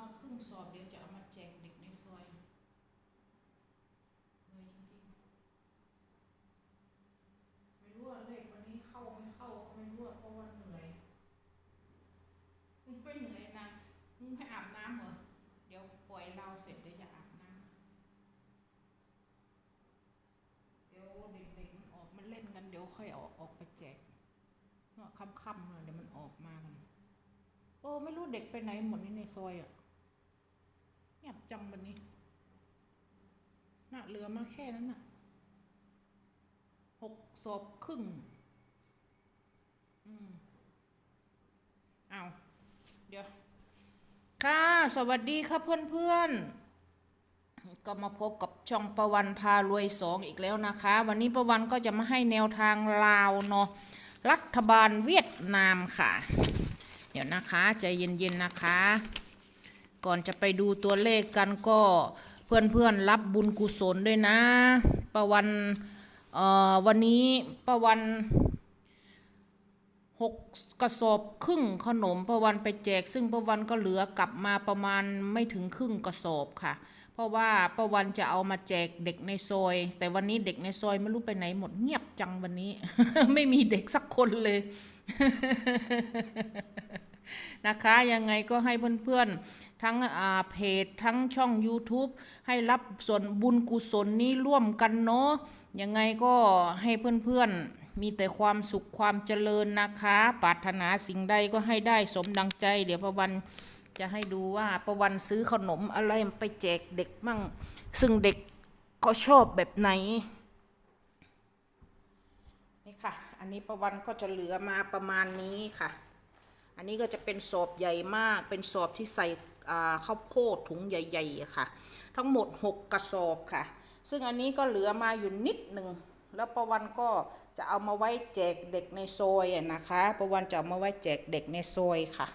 มาครึ่งสอบเดี๋ยวจะเอามาแจกเด็กในซอยเหนื่อยจริงๆไม่รู้ว่าเลขวันนี้เข้าไม่เข้าก็ไม่รู้เพราะว่าเหนื่อยมึงไม่เหนื่อยนะมึงไม่อาบน้ำเหรอเดี๋ยวปล่อยเราเสร็จเดี๋ยวจะอาบน้ำเดี๋ยวเด็กๆออกมาเล่นกันเดี๋ยวค่อยออกออกไปแจกเนาะค่ำๆเลยเดี๋ยวมันออกมากันโอ้ไม่รู้เด็กไปไหนหมดนี่ในซอยอะ บจังวันนี้น่ะเหลือมาแค่นั้นน่ะหกศพครึ่ง อืมเอาเดี๋ยว ค่ะ สวัสดีค่ะเพื่อนๆก็มาพบกับช่องประวันพารวยสองอีกแล้วนะคะ วันนี้ประวันก็จะมาให้แนวทางลาวเนาะรัฐบาลเวียดนามค่ะ เดี๋ยวนะคะใจเย็นๆนะคะ ก่อนจะไปดูตัวเลขกันก็เพื่อนๆรับบุญกุศลด้วยนะประวันวันนี้ประวันหกกระสอบครึ่งขนมประวันไปแจก ซึ่งประวันก็เหลือกลับมาประมาณไม่ถึงครึ่งกระสอบค่ะ เพราะว่าประวันจะเอามาแจกเด็กในซอย แต่วันนี้เด็กในซอยไม่รู้ไปไหนหมดเงียบจังวันนี้ ไม่มีเด็กสักคนเลยนะคะยังไงก็ให้เพื่อนๆ ทั้งอ่าเพจทั้งช่อง YouTube ให้รับส่วนบุญกุศลนี้ร่วมกันเนาะยังไงก็ให้เพื่อนๆ มีแต่ความสุขความเจริญนะคะปรารถนาสิ่งใดก็ให้ได้สมดังใจ เดี๋ยวประวันจะให้ดูว่าประวันซื้อขนมอะไรไปแจกเด็กมั่ง ซึ่งเด็กก็ชอบแบบไหน นี่ค่ะ อันนี้ประวันก็จะเหลือมาประมาณนี้ค่ะ อันนี้ก็จะเป็นสอบใหญ่มาก เป็นสอบที่ใส่ ข้าวโพดถุงใหญ่ๆค่ะ ทั้งหมด 6 กระสอบค่ะ ซึ่งอันนี้ก็เหลือมาอยู่นิดหนึ่งแล้วประวันก็จะเอามาไว้แจกเด็กในซอยนะคะประวันจะเอามาไว้แจกเด็กในซอยค่ะ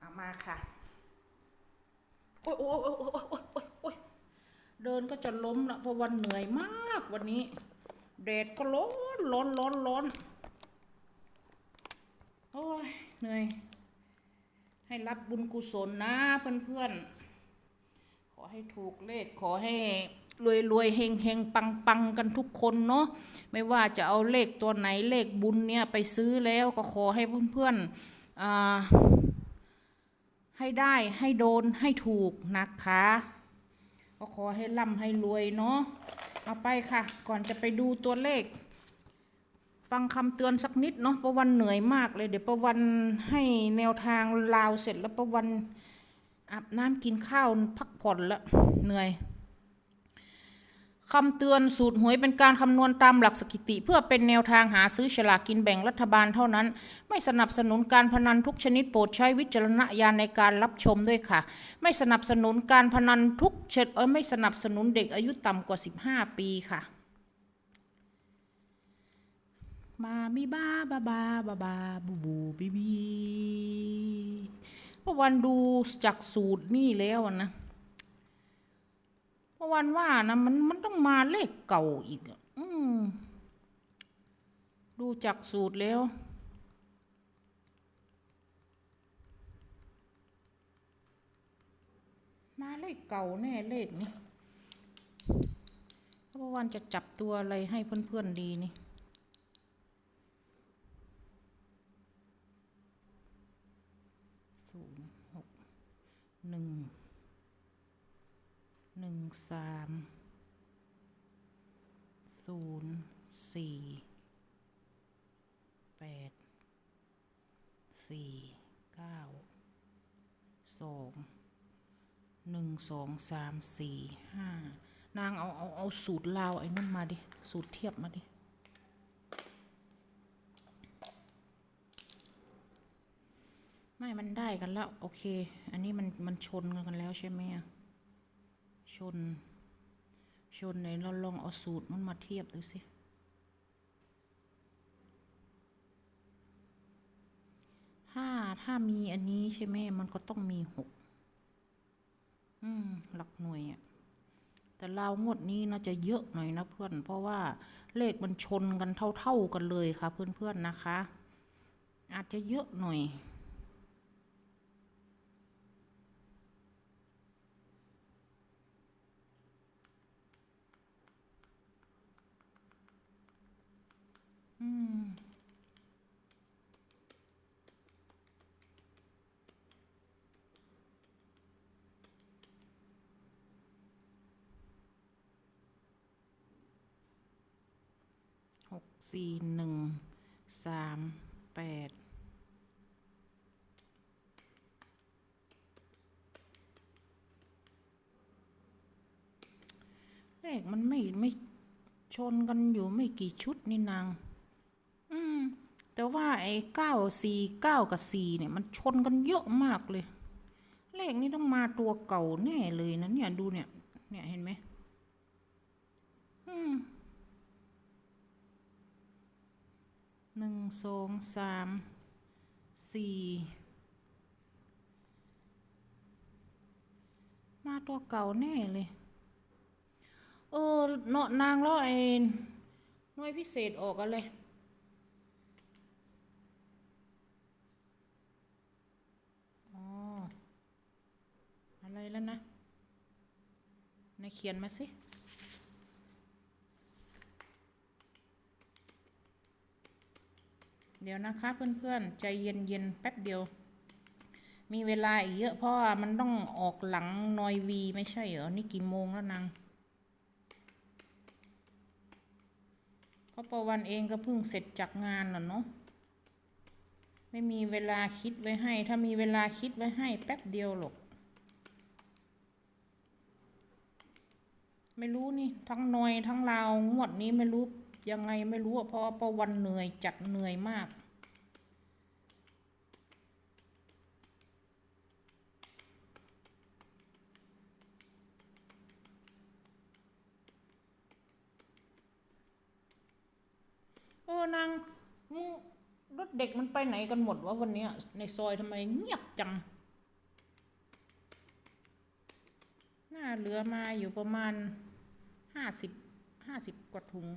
เอามาค่ะโอ๊ยโอ๊ยโอ๊ยโอ๊ยโอ๊ยโอ๊ยเดินก็จะล้มละเพระวันเหนื่อยมากวันนี้แดดก็ร้อนร้อนร้อนร้อนโอ้ยเหนื่อย ให้รับบุญกุศลนะเพื่อนๆ ขอให้ถูกเลขขอให้รวยรวยเฮงเฮงปังปังกันทุกคนเนาะไม่ว่าจะเอาเลขตัวไหนเลขบุญเนี่ยไปซื้อแล้วก็ขอให้เพื่อนๆอ่าให้ได้ให้โดนให้ถูกนะคะก็ขอให้ร่ำให้รวยเนาะเอาไปค่ะ ก่อนจะไปดูตัวเลข ฟังคำเตือนสักนิดเนาะประวันเหนื่อยมากเลย เดี๋ยวประวันให้แนวทางลาวเสร็จแล้วประวันอาบน้ำกินข้าวพักผ่อนละเหนื่อยคำเตือนสูตรหวยเป็นการคำนวณตามหลักสถิติ เพื่อเป็นแนวทางหาซื้อฉลากกินแบ่งรัฐบาลเท่านั้น ไม่สนับสนุนการพนันทุกชนิดโปรดใช้วิจารณญาณในการรับชมด้วยค่ะ ไม่สนับสนุนการพนันทุกชนิดเออไม่สนับสนุนเด็กอายุต่ำกว่า 15 ปีค่ะ มามีบ้าบาบาบาบาบูบูบีบีเมื่อวันดูจากสูตรนี่แล้วนะเมื่อวันว่านะมันมันต้องมาเลขเก่าอีกอะอืมดูจากสูตรแล้ว มาเลขเก่าแน่เลขนี่เมื่อวันจะจับตัวอะไรให้เพื่อนๆดีนี่ย์หก หนึ่งหนึ่งสามศูนย์สี่แปดสี่เก้าสองหนึ่งสองสามสี่ห้านางเอาเอาเอาสูตรลาวไอ้นั่นมาดิ สูตรเทียบมาดิ ม่มันได้กันแล้ว โอเค อันนี้มันมันชนกันแล้วใช่ไหมชน ชนไหนเราลองเอาสูตรมันมาเทียบดูสิถ้าถ้ามีอันนี้ใช่ไหมมันก็ต้องมีหกอืม หลักหน่วยอะแต่เรางวดนี้น่าจะเยอะหน่อยนะเพื่อน เพราะว่าเลขมันชนกันเท่าๆกันเลยค่ะ เพื่อนๆนะคะ อาจจะเยอะหน่อย อืม หกสี่หนึ่งสามแปดเลขมันไม่ไม่ชนกันอยู่ไม่กี่ชุดนี่นาง แต่ว่าไอ้เก้าสี่เก้ากับสี่เนี่ยมันชนกันเยอะมากเลย เลขนี้ต้องมาตัวเก่าแน่เลยนะเนี่ยดูเนี่ย เนี่ยเห็นไหมอืมหนึ่งสองสามสี่มาตัวเก่าแน่เลย เออเนาะนางแล้วไอ้หน่วยพิเศษออกกันเลย อ๋อ อะไร แล้วนะนายเขียนมาสิ เดี๋ยวนะคะเพื่อนๆ ใจเย็นๆ แป๊บเดียว มีเวลาอีกเยอะเพราะว่ามันต้องออกหลังนอยวีไม่ใช่เหรอ นี่กี่โมงแล้วนางเพราะประวันเองก็เพิ่งเสร็จจากงานน่ะเนาะไม่มีเวลาคิดไว้ให้ ถ้ามีเวลาคิดไว้ให้แป๊บเดียวหรอก ไม่รู้นี่ทั้งนอยทั้งลาวงวดนี้ไม่รู้ยังไงไม่รู้อะเพราะว่าประวันเหนื่อยจัดเหนื่อยมาก โอ้นางมึรถเด็กมันไปไหนกันหมดวะวันนี้ในซอยทำไมเงียบจังน่าเหลือมาอยู่ประมาณ ห้าสิบห้าสิบกว่าถุง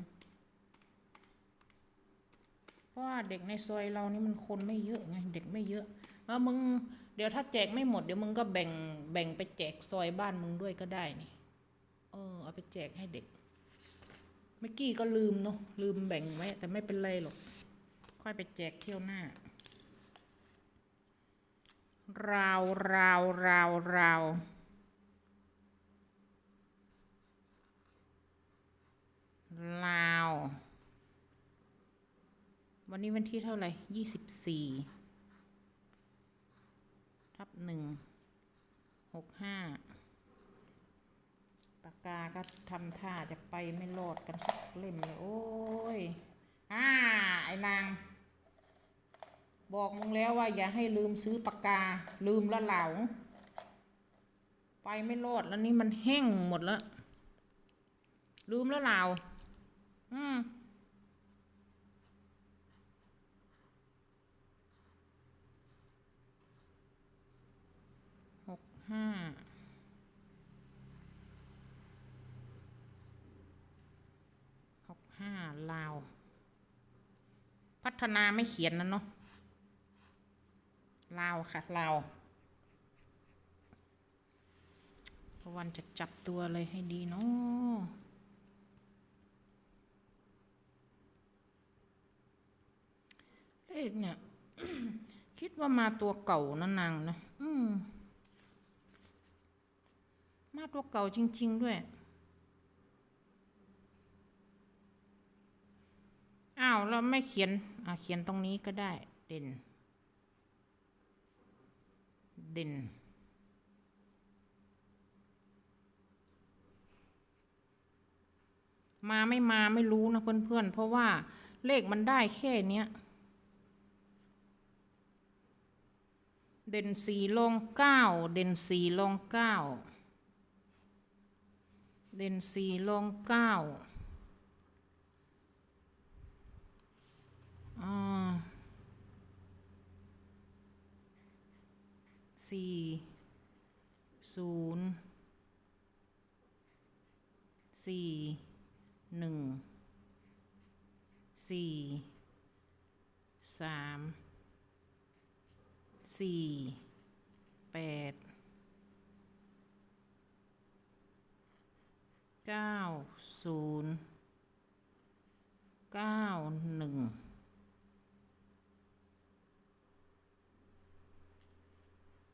เพราะว่าเด็กในซอยเรานี่มันคนไม่เยอะไงเด็กไม่เยอะแล้วมึงเดี๋ยวถ้าแจกไม่หมดเดี๋ยวมึงก็แบ่งแบ่งไปแจกซอยบ้านมึงด้วยก็ได้นี่ เออเอาไปแจกให้เด็ก เมื่อกี้ก็ลืมเนาะลืมแบ่งไว้แต่ไม่เป็นไรหรอก ค่อยไปแจกเที่ยวหน้า ราวราวราวราว ลาว วันนี้วันที่เท่าไหร่ยี่สิบสี่ทับหนึ่งหกห้าปากกาก็ทำท่าจะไปไม่รอดกันสักเล่มเลย โอ้ยอ่าไอ้นาง บอกมึงแล้วว่าอย่าให้ลืมซื้อปากกา ลืมละเหลา ไปไม่รอดแล้วนี่มันแห้งหมดแล้วลืมแล้วเหลา อืม หกห้า หกห้าลาว พัฒนาไม่เขียนนะเนาะ ลาวค่ะ ลาววันจะจับตัวอะไรให้ดีเนาะเล ขเนี่ยคิดว่ามาตัวเก่านะนางนะอืมมาตัวเก่าจริง ๆ ด้วย อ้าวเราไม่เขียน อ่าเขียนตรงนี้ก็ได้ เด่น เด่นมาไม่มาไม่รู้นะเพื่อนๆ เพราะว่าเลขมันได้แค่เนี้ย เด่นสี่ลงเก้าเด่นสี่ลงเก้าเด่นสี่ลงเก้าอ่าสี่ศูนย์สี่หนึ่งสี่สาม สี่แปดเก้าศูนย์เก้าหนึ่ง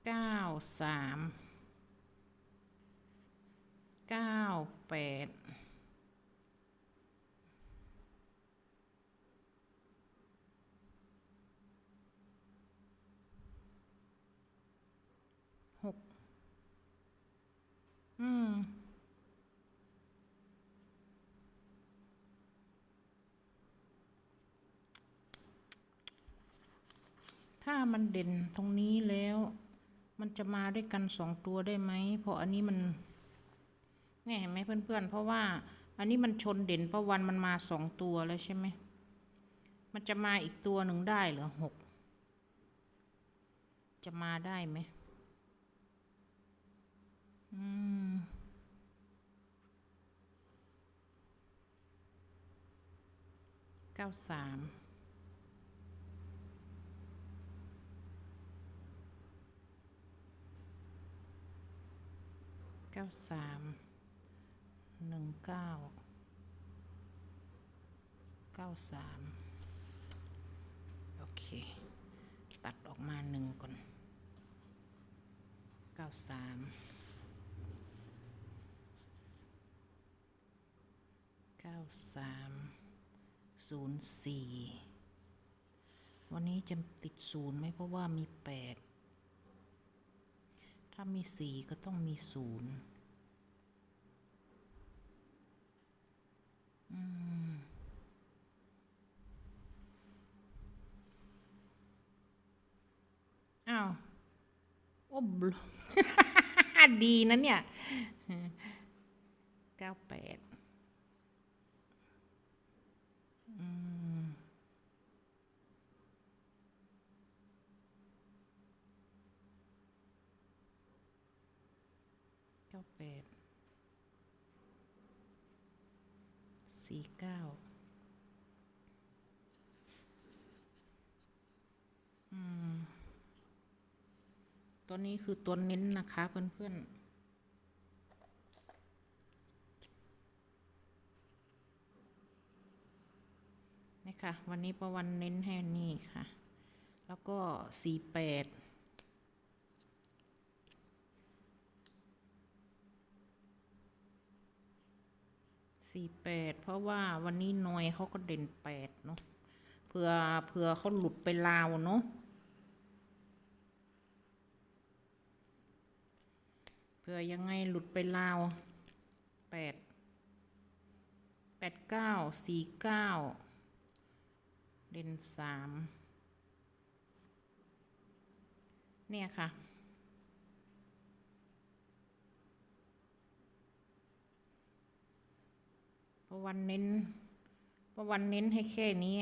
เก้าสามเก้าแปด หก อืม ถ้ามันเด่นตรงนี้แล้ว มันจะมาด้วยกันสองตัวได้ไหม เพราะอันนี้มันเนี่ยเห็นไหมเพื่อนๆ เพราะว่าอันนี้มันชนเด่นประวันมันมาสองตัวแล้วใช่ไหม มันจะมาอีกตัวหนึ่งได้เหรอหก จะมาได้ไหมอืม เก้าสามเก้าสามหนึ่งเก้าเก้าสามโอเค ตัดออกมาหนึ่งก่อนเก้าสาม ก้าสามศูนย์สี่วันนี้จะติดศูนย์ไหมเพราะว่ามีแปดถ้ามีสี่ก็ต้องมีศูนย์อืมอ้าว โอ้บดีนะเนี่ยเก้าแปดอืม เก้าแปดสี่เก้าอืมตัวนี้คือตัวเน้นนะคะเพื่อนๆนี่ค่ะวันนี้ประวันเน้นให้นี่ค่ะ แล้วก็สี่แปด สี่แปดเพราะว่าวันนี้หนอยเขาก็เด่นแปดเนาะเผื่อเผื่อเขาหลุดไปลาวเนาะเผื่อยังไงหลุดไปลาวแปดแปดเก้าสี่เก้าเด่นสามเนี่ยค่ะ ประวันเน้นประวันเน้นให้แค่นี้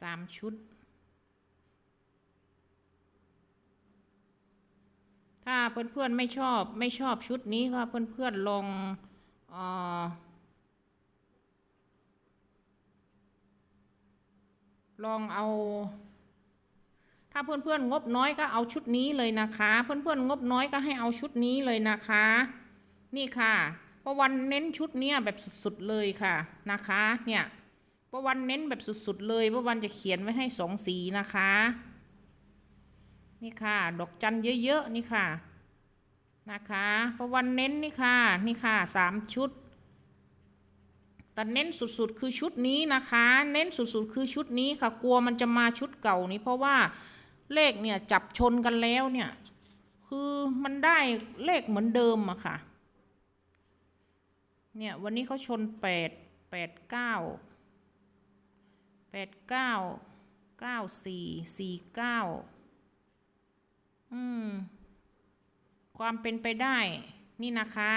สามชุด ถ้าเพื่อนๆไม่ชอบไม่ชอบชุดนี้ก็เพื่อนๆลองเออลองเอา ถ้าเพื่อนๆงบน้อยก็เอาชุดนี้เลยนะคะ เพื่อนๆงบน้อยก็ให้เอาชุดนี้เลยนะคะ นี่ค่ะ ประวันเน้นชุดเนี้ยแบบสุดๆเลยค่ะนะคะเนี่ยประวันเน้นแบบสุดๆเลยประวันจะเขียนไว้ให้สองสีนะคะ นี่ค่ะ ดอกจันเยอะๆนี่ค่ะนะคะประวันเน้นนี่ค่ะนี่ค่ะสามชุดแต่เน้นสุดๆคือชุดนี้นะคะ เน้นสุดๆคือชุดนี้ค่ะ กลัวมันจะมาชุดเก่านี้เพราะว่าเลขเนี่ยจับชนกันแล้วเนี่ยคือมันได้เลขเหมือนเดิมอะค่ะ เนี่ยวันนี้เขาชนแปดแปดเก้าแปดเก้าเก้าสี่สี่เก้าอืม ความเป็นไปได้ นี่นะคะ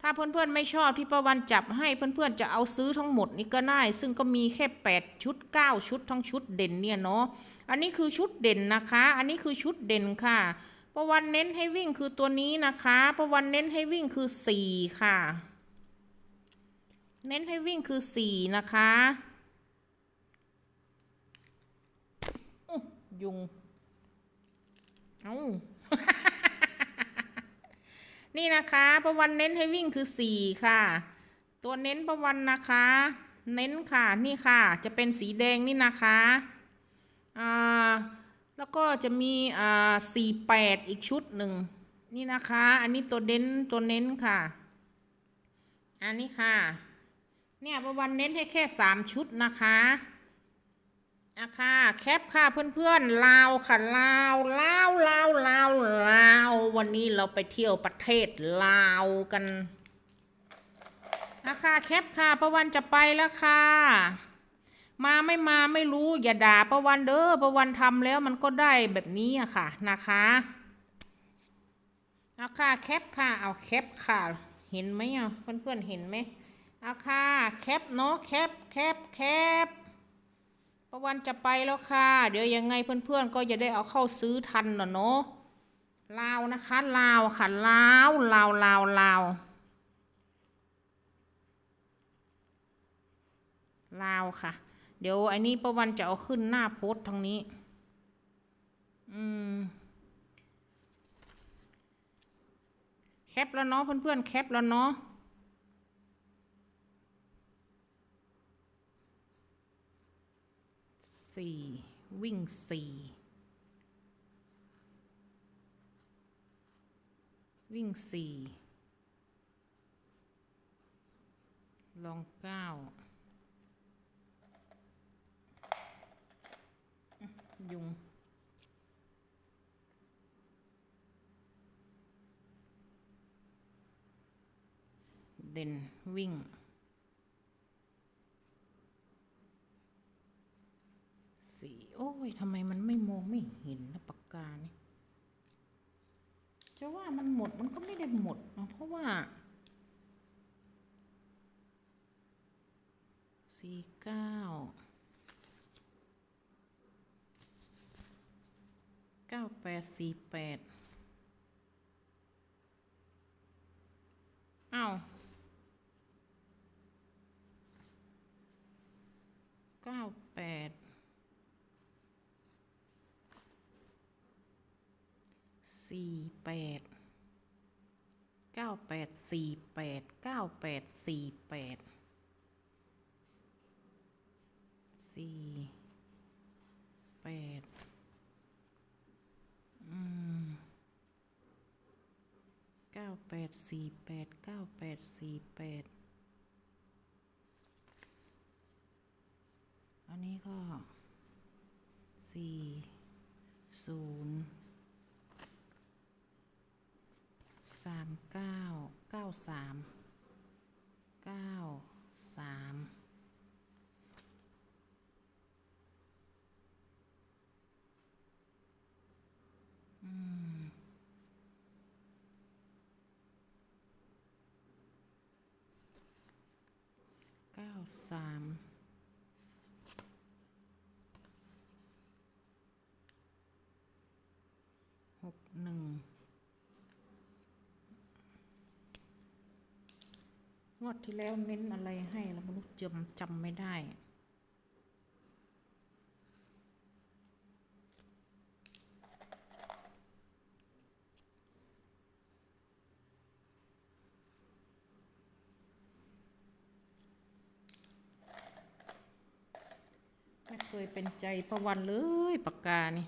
ถ้าเพื่อนๆไม่ชอบที่ประวันจับให้เพื่อนๆจะเอาซื้อทั้งหมดนี่ก็ได้ ซึ่งก็มีแค่ 8 ชุด 9 ชุดทั้งชุดเด่นเนี่ยเนาะ อันนี้คือชุดเด่นนะคะ อันนี้คือชุดเด่นค่ะ ประวันเน้นให้วิ่งคือตัวนี้นะคะประวันเน้นให้วิ่งคือ4ค่ะ เน้นให้วิ่งคือ4นะคะยยุง เอานี่นะคะประวันเน้นให้วิ่งคือ4ค่ะ ตัวเน้นประวันนะคะ เน้นค่ะ นี่ค่ะ จะเป็นสีแดงนี่นะคะ อ่า แล้วก็จะมีอ่าสี่แปดอีกชุดหนึ่งนี่นะคะ อันนี้ตัวเน้นตัวเน้นค่ะ อันนี้ค่ะ เนี่ยประวันเน้นให้แค่สามชุดนะคะอะค่ะแคปค่ะเพื่อนๆลาวค่ะลาวลาวลาวลาวลาววันนี้เราไปเที่ยวประเทศลาวกันอะค่ะแคปค่ะประวันจะไปแล้วค่ะ มาไม่มาไม่รู้อย่าด่าประวันเด้อประวันทำแล้วมันก็ได้แบบนี้อะค่ะนะคะเอาค่ะแคปค่ะเอาแคปค่ะ เห็นไหมอะเพื่อนๆเห็นไหมเอาค่ะแคปเนาะแคปแคปแคปประวันจะไปแล้วค่ะ เดี๋ยวยังไงเพื่อนๆก็จะได้เอาเข้าซื้อทันน่ะเนาะลาวนะคะลาวค่ะลาวลาวลาวลาวลาวค่ะ เดี๋ยวอันนี้ประวันจะเอาขึ้นหน้าโพสต์ทางนี้ อืม แคปแล้วเนาะเพื่อนๆแคปแล้วเนาะสี่วิ่งสี่วิ่งสี่ลองเก้าอื้อ ยุง เด่นวิ่ง สี่โอ้ยทำไมมันไม่มองไม่เห็นนะปากกานี่จะว่ามันหมดมันก็ไม่ได้หมดนะเพราะว่าสี่เก้า ก้าแปดสี่แปดอ้าวเก้าแปดสี่แปดเก้าแปดสี่แปดเก้าแปดสี่แปดสี่แปดอืม เก้าแปดสี่แปดเก้าแปดสี่แปดอันนี้ก็สี่ศูนย์สามเก้าเก้าสามเก้าสามอืมเก้า สามหกหนึ่งงวดที่แล้วเน้นอะไรให้เราไม่รู้จำจำไม่ได้ เคยเป็นใจประวันเลยปากกานี่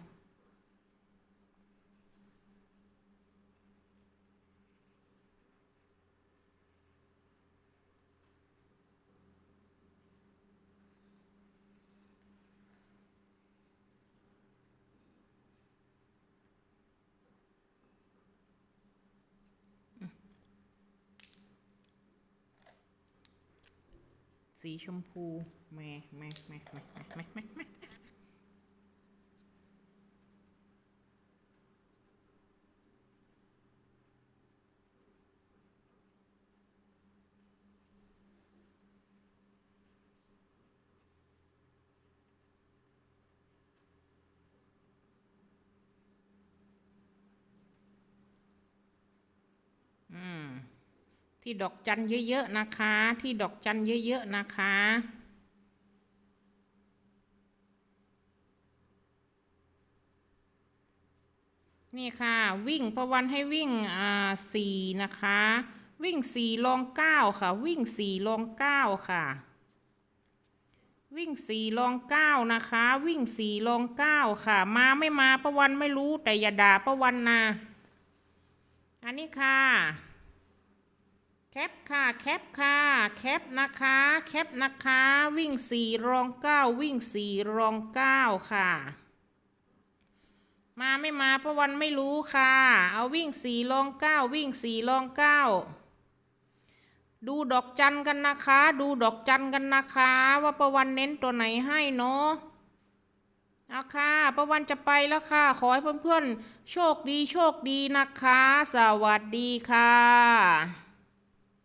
สีชมพูแม่แม่แม่แม่แม่แม่ ที่ดอกจันเยอะๆนะคะ ที่ดอกจันเยอะๆนะคะนี่ค่ะวิ่งประวันให้วิ่งอ่าสี่นะคะ วิ่งสี่ลองเก้าค่ะ วิ่งสี่ลองเก้าค่ะ วิ่งสี่ลองเก้านะคะ วิ่งสี่ลองเก้าค่ะ มาไม่มาประวันไม่รู้แต่อย่าด่าประวันนะอันนี้ค่ะ แคปค่ะ แคปค่ะ แคปนะคะ แคปนะคะ วิ่งสี่รองเก้าวิ่งสี่รองเก้าค่ะ มาไม่มาประวันไม่รู้ค่ะ เอาวิ่งสี่รองเก้าวิ่งสี่รองเก้าดูดอกจันกันนะคะ ดูดอกจันกันนะคะ ว่าประวันเน้นตัวไหนให้เนาะเอาค่ะประวันจะไปแล้วค่ะ ขอให้เพื่อนๆ โชคดีโชคดีนะคะ สวัสดีค่ะ